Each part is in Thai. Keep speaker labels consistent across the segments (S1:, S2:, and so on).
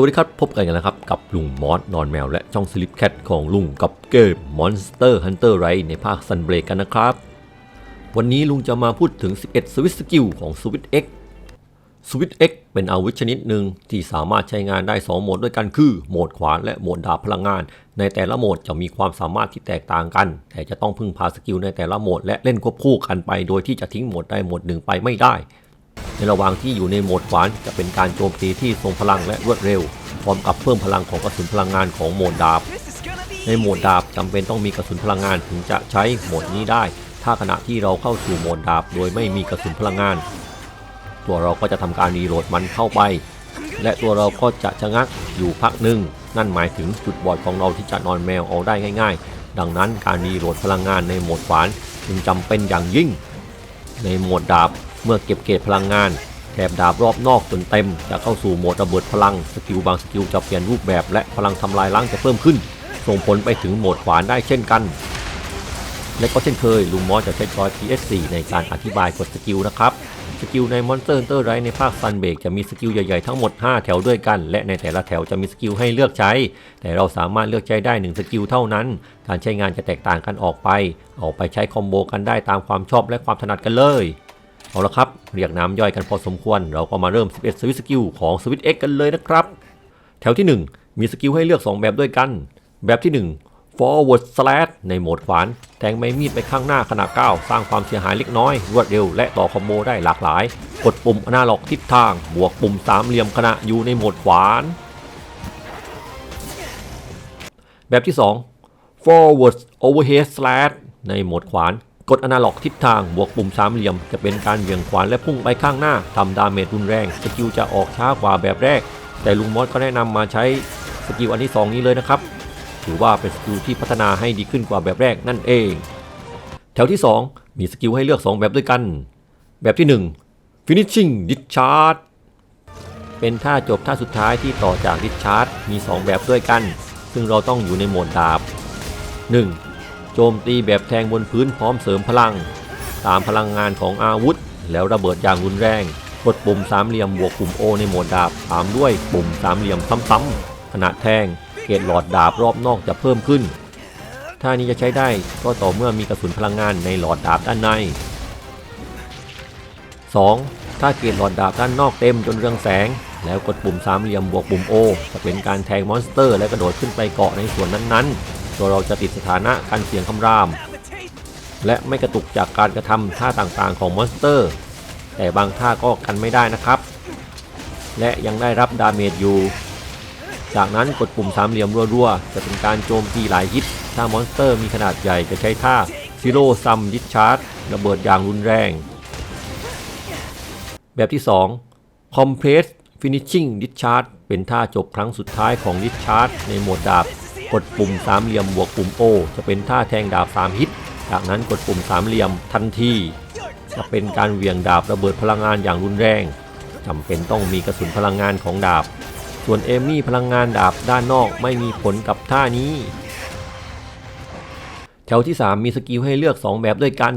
S1: วัสดีครับ พบกันกันนะครับ กับลุงมอสนอนแมว และช่องสลิปแคทของลุงกับเกม Monster Hunter Rise ในภาค Sun Break กันนะครับ วันนี้ลุงจะมาพูดถึง 11 สวิตสกิลของ Switch X สวิต X เป็นอาวุธชนิดหนึ่งที่สามารถใช้งานได้ 2 โหมดด้วยกันคือโหมดขวานและโหมดดาบพลังงาน ในแต่ละโหมดจะมีความสามารถที่แตกต่างกัน แต่จะต้องพึ่งพาสกิลในแต่ละโหมดและเล่นควบคู่กันไป โดยที่จะทิ้งโหมดใดโหมดหนึ่งไปไม่ได้ ในระหว่างที่อยู่ในโหมดขวานจะเป็นการโจมตีที่ทรงพลังและรวดเร็ว พร้อมกับเพิ่มพลังของกระสุนพลังงานของโหมดดาบ ในโหมดดาบจำเป็นต้องมีกระสุนพลังงานถึงจะใช้โหมดนี้ได้ ถ้าขณะที่เราเข้าสู่โหมดดาบ โดยไม่มีกระสุนพลังงาน ตัวเราก็จะทำการรีโหลดมันเข้าไป และตัวเราก็จะชะงักอยู่พักหนึ่งนั่นหมายถึงจุดบอดของเราที่จะนอนแมวเอาได้ง่าย ๆ ดังนั้นการรีโหลดพลังงานในโหมดขวานจึงจำเป็นอย่างยิ่ง ในโหมดดาบ เมื่อเก็บเกรดพลังงานแถบดาบรอบนอกจนเต็ม จะเข้าสู่โหมดระเบิดพลังสกิลบางสกิลจะเปลี่ยนรูปแบบและพลังทำลายล้างจะเพิ่มขึ้น ส่งผลไปถึงโหมดขวานได้เช่นกัน และก็เช่นเคยลุงมอสจะใช้จอย PS4 ในการอธิบายกดสกิลนะครับสกิลใน Monster Hunter Rise ในภาค Sun Break จะมีสกิลใหญ่ๆทั้งหมด 5 แถวด้วยกัน และในแต่ละแถวจะมีสกิลให้เลือกใช้ แต่เราสามารถเลือกใช้ได้ 1 สกิลเท่านั้น การใช้งานจะแตกต่างกันออกไปเอาไปใช้คอมโบกันได้ตามความชอบและความถนัดกันเลย เอาละครับ เรียกน้ำย่อยกันพอสมควร เราก็มาเริ่ม 11 สวิตสกิลของ Switch X กันเลยนะครับ แถวที่ 1 มีสกิลให้เลือก 2 แบบด้วยกัน แบบที่ 1 forward slash ในโหมดขวาน แทงไม้มีดไปข้างหน้าขนาด9สร้างความเสียหายเล็กน้อย รวดเร็วและต่อคอมโบได้หลากหลาย กดปุ่มอนาล็อกทิศทาง บวกปุ่มสามเหลี่ยมขณะอยู่ในโหมดขวาน แบบที่ 2 forward overhead slash ในโหมดขวาน กดอนาล็อกทิศทางบวกปุ่มสามเหลี่ยม จะเป็นการเหวี่ยงขวานและพุ่งไปข้างหน้าทำดาเมจรุนแรง สกิลจะออกช้ากว่าแบบแรก แต่ลุงมอสก็แนะนำมาใช้สกิลอันที่ 2 นี้เลยนะครับ ถือว่าเป็นสกิลที่พัฒนาให้ดีขึ้นกว่าแบบแรกนั่นเอง แถวที่ 2 มีสกิลให้เลือก 2 แบบด้วยกัน แบบที่ 1 finishing discharge เป็นท่าจบท่าสุดท้ายที่ต่อจาก discharge มี 2 แบบด้วยกัน ซึ่งเราต้องอยู่ในโหมดดาบ 1. โจมตีแบบแทงบนพื้นพร้อมเสริมพลัง ตามพลังงานของอาวุธ แล้วระเบิดอย่างรุนแรง กดปุ่มสามเหลี่ยมบวกปุ่ม O ในโหมดดาบตามด้วยปุ่มสามเหลี่ยมซ้ำๆขณะแทงเกรดหลอดดาบรอบนอกจะเพิ่มขึ้น ท่านี้จะใช้ได้ก็ต่อเมื่อมีกระสุนพลังงานในหลอดดาบด้านใน 2. ถ้าเกรดหลอดดาบด้านนอกเต็มจนเรืองแสง แล้วกดปุ่มสามเหลี่ยมบวกปุ่ม O จะเป็นการแทงมอนสเตอร์ และกระโดดขึ้นไปเกาะในส่วนนั้นๆ ตัวเราจะติดสถานะการเสียงคำราม และไม่กระตุกจากการกระทำท่าต่างๆของมอนสเตอร์ แต่บางท่าก็กันไม่ได้นะครับ และยังได้รับดาเมจอยู่ จากนั้นกดปุ่มสามเหลี่ยมรัวๆ จะเป็นการโจมตีหลายฮิต ถ้ามอนสเตอร์มีขนาดใหญ่จะใช้ท่าซิโร่ซัมดิชาร์ดระเบิดอย่างรุนแรง แบบที่ 2 Compress Finishing Discharge เป็นท่าจบครั้งสุดท้ายของ Discharge ในโหมดดาบ กดปุ่มสามเหลี่ยมบวกปุ่ม O จะเป็นท่าแทงดาบ3ฮิต จากนั้นกดปุ่มสามเหลี่ยมทันทีจะเป็นการเหวี่ยงดาบระเบิดพลังงานอย่างรุนแรงจำเป็นต้องมีกระสุนพลังงานของดาบ ส่วนเอมี่พลังงานดาบด้านนอกไม่มีผลกับท่านี้แถวที่ 3 มีสกิลให้เลือก 2 แบบด้วยกัน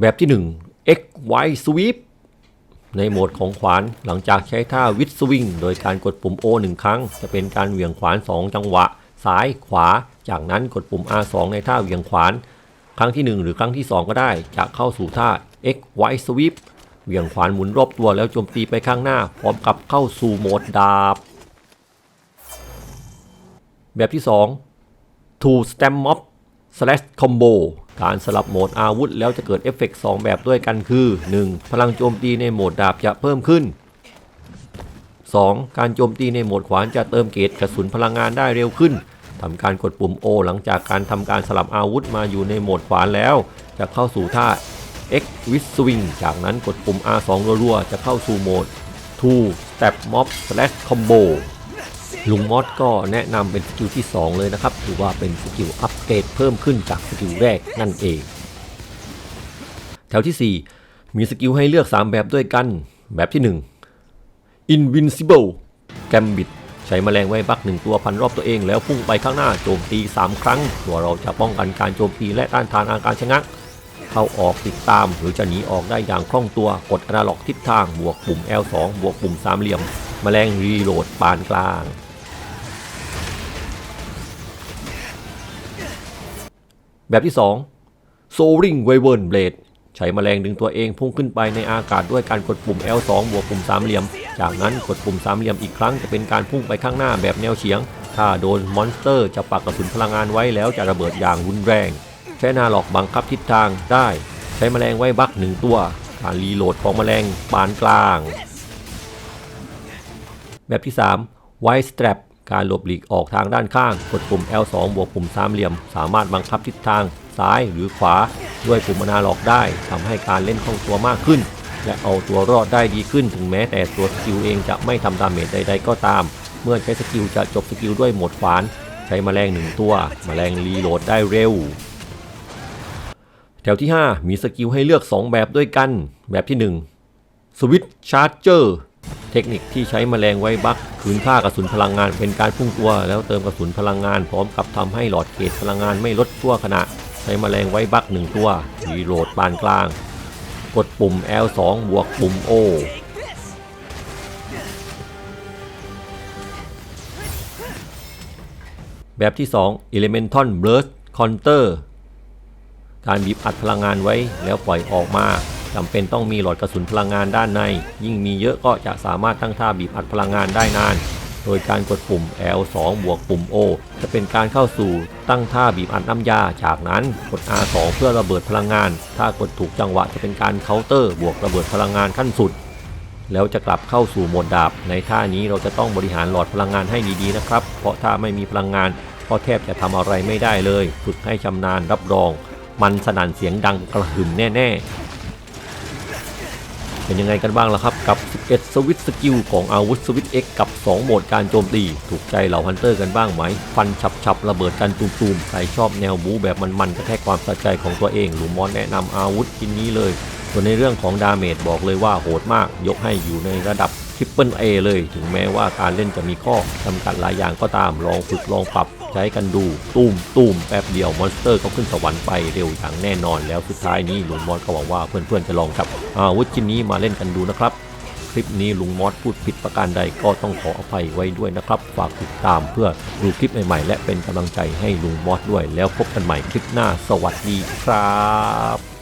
S1: แบบที่ 1 X Y Sweep ในโหมดของขวานหลังจากใช้ท่าวิดสวิงโดยการกดปุ่ม O 1 ครั้ง จะเป็นการเหวี่ยงขวาน 2 จังหวะ ซ้ายขวา จากนั้นกดปุ่ม R2 ในท่าเหวี่ยงขวาน ครั้งที่ 1 หรือครั้งที่ 2 ก็ได้ จะเข้าสู่ท่า X Y Sweep เหวี่ยงขวานหมุนรอบตัวแล้วโจมตีไปข้างหน้า พร้อมกับเข้าสู่โหมดดาบ แบบที่ 2 Two Stem Mob Slash Combo การสลับโหมดอาวุธแล้วจะเกิดเอฟเฟกต์2แบบด้วยกันคือ 1. พลังโจมตีในโหมดดาบจะเพิ่มขึ้น 2. การโจมตีในโหมดขวานจะเติมเกรดกระสุนพลังงานได้เร็วขึ้นทำการกดปุ่ม O หลังจากการทำการสลับอาวุธมาอยู่ในโหมดขวานแล้ว จะเข้าสู่ท่า X with Swing จากนั้นกดปุ่ม R2 รัวๆ จะเข้าสู่โหมด 2 Step Mob Slash Combo ลุงมอสก็แนะนำเป็นสกิลที่ 2 เลยนะครับ ถือว่าเป็นสกิลอัปเกรดเพิ่มขึ้นจากสกิลแรกนั่นเอง แถวที่ 4 มีสกิลให้เลือก 3 แบบด้วยกัน แบบที่ 1 Invincible Gambit ใช้แมลงไว้บักหนึ่งตัวพันรอบตัวเองแล้วพุ่งไปข้างหน้าโจมตี 3 ครั้ง ตัวเราจะป้องกันการโจมตีและต้านทานอาการชะงัก เข้าออกติดตามหรือจะหนีออกได้อย่างคล่องตัวกดอนาล็อกทิศทางบวกปุ่ม L2 บวกปุ่มสามเหลี่ยม แมลงรีโหลดปานกลาง แบบที่ 2 Soaring Wyvern Blade ใช้แมลงดึงตัวเองพุ่งขึ้นไปในอากาศด้วยการกดปุ่ม L2 บวกปุ่มสามเหลี่ยม จากนั้นกดปุ่มสามเหลี่ยมอีกครั้งจะเป็นการพุ่งไปข้างหน้าแบบแนวเฉียง ถ้าโดนมอนสเตอร์จะปักกระสุนพลังงานไว้แล้วจะระเบิดอย่างรุนแรง ใช้นาหลอกบังคับทิศทางได้ ใช้แมลงไว้บักหนึ่งตัว การรีโหลดของแมลงปานกลาง แบบที่3 White Strap การหลบหลีกออกทางด้านข้าง กดปุ่ม L2 บวกปุ่มสามเหลี่ยม สามารถบังคับทิศทางซ้ายหรือขวา ด้วยปุ่มอนาล็อกได้ทำให้การเล่นคล่องตัวมากขึ้น และเอาตัวรอดได้ดีขึ้นถึงแม้แต่ตัวสกิลเองจะไม่ทำดาเมจใดๆก็ตาม เมื่อใช้สกิลจะจบสกิลด้วยหมดขวาน ใช้แมลงหนึ่งตัวแมลงรีโหลดได้เร็ว แถวที่ 5 มีสกิลให้เลือก 2 แบบด้วยกัน แบบที่1สวิตชาร์เจอร์เทคนิคที่ใช้แมลงไว้บักคืนค่ากระสุนพลังงานเป็นการพุ่งตัว แล้วเติมกระสุนพลังงานพร้อมกับทำให้หลอดเกตพลังงานไม่ลดชั่วขณะ ใช้แมลงไว้บักหนึ่งตัวรีโหลดปานกลาง กดปุ่ม L2 บวกปุ่ม O แบบที่ 2 Elemental Burst Counter การบีบอัดพลังงานไว้แล้วปล่อยออกมาจำเป็นต้องมีหลอดกระสุนพลังงานด้านใน ยิ่งมีเยอะก็จะสามารถตั้งท่าบีบอัดพลังงานได้นาน โดยการกดปุ่ม L2 บวกปุ่ม O จะเป็นการเข้าสู่ตั้งท่าบีบอัดน้ำยา จากนั้นกด R2 เพื่อระเบิดพลังงาน ถ้ากดถูกจังหวะจะเป็นการเคาน์เตอร์บวกระเบิดพลังงานขั้นสุด แล้วจะกลับเข้าสู่โหมดดาบ ในท่านี้เราจะต้องบริหารหลอดพลังงานให้ดีๆนะครับ เพราะถ้าไม่มีพลังงานก็แทบจะทำอะไรไม่ได้เลย ฝึกให้ชำนาญรับรอง มันสนั่นเสียงดังกระหึ่มแน่ ๆ เป็นยังไงกันบ้างล่ะครับ กับ 11 สวิตสกิลของอาวุธสวิต X กับ 2 โหมดการโจมตี ถูกใจเหล่าฮันเตอร์กันบ้างไหม ฟันฉับๆระเบิดกันตูมๆ ใครชอบแนวบู๊แบบมันๆกระแทกความสะใจของตัวเอง หลุมมอนแนะนำอาวุธชิ้นนี้เลย ส่วนในเรื่องของดาเมจบอกเลยว่าโหดมาก ยกให้อยู่ในระดับทริปเปิลเอเลย ถึงแม้ว่าการเล่นจะมีข้อจำกัดหลายอย่างก็ตามลองฝึกลองปรับ ใช้กันดูตุ้มตุ้มแป๊บเดียวมอนสเตอร์ก็ขึ้นสวรรค์ไปเร็วอย่างแน่นอนแล้วสุดท้ายนี้ลุงมอสก็หวังว่าเพื่อนๆจะลองกับอาวุธชิ้นนี้มาเล่นกันดูนะครับ คลิปนี้ลุงมอสพูดผิดประการใดก็ต้องขออภัยไว้ด้วยนะครับ ฝากติดตามเพื่อดูคลิปใหม่ๆ และเป็นกำลังใจให้ลุงมอสด้วย แล้วพบกันใหม่คลิปหน้าสวัสดีครับ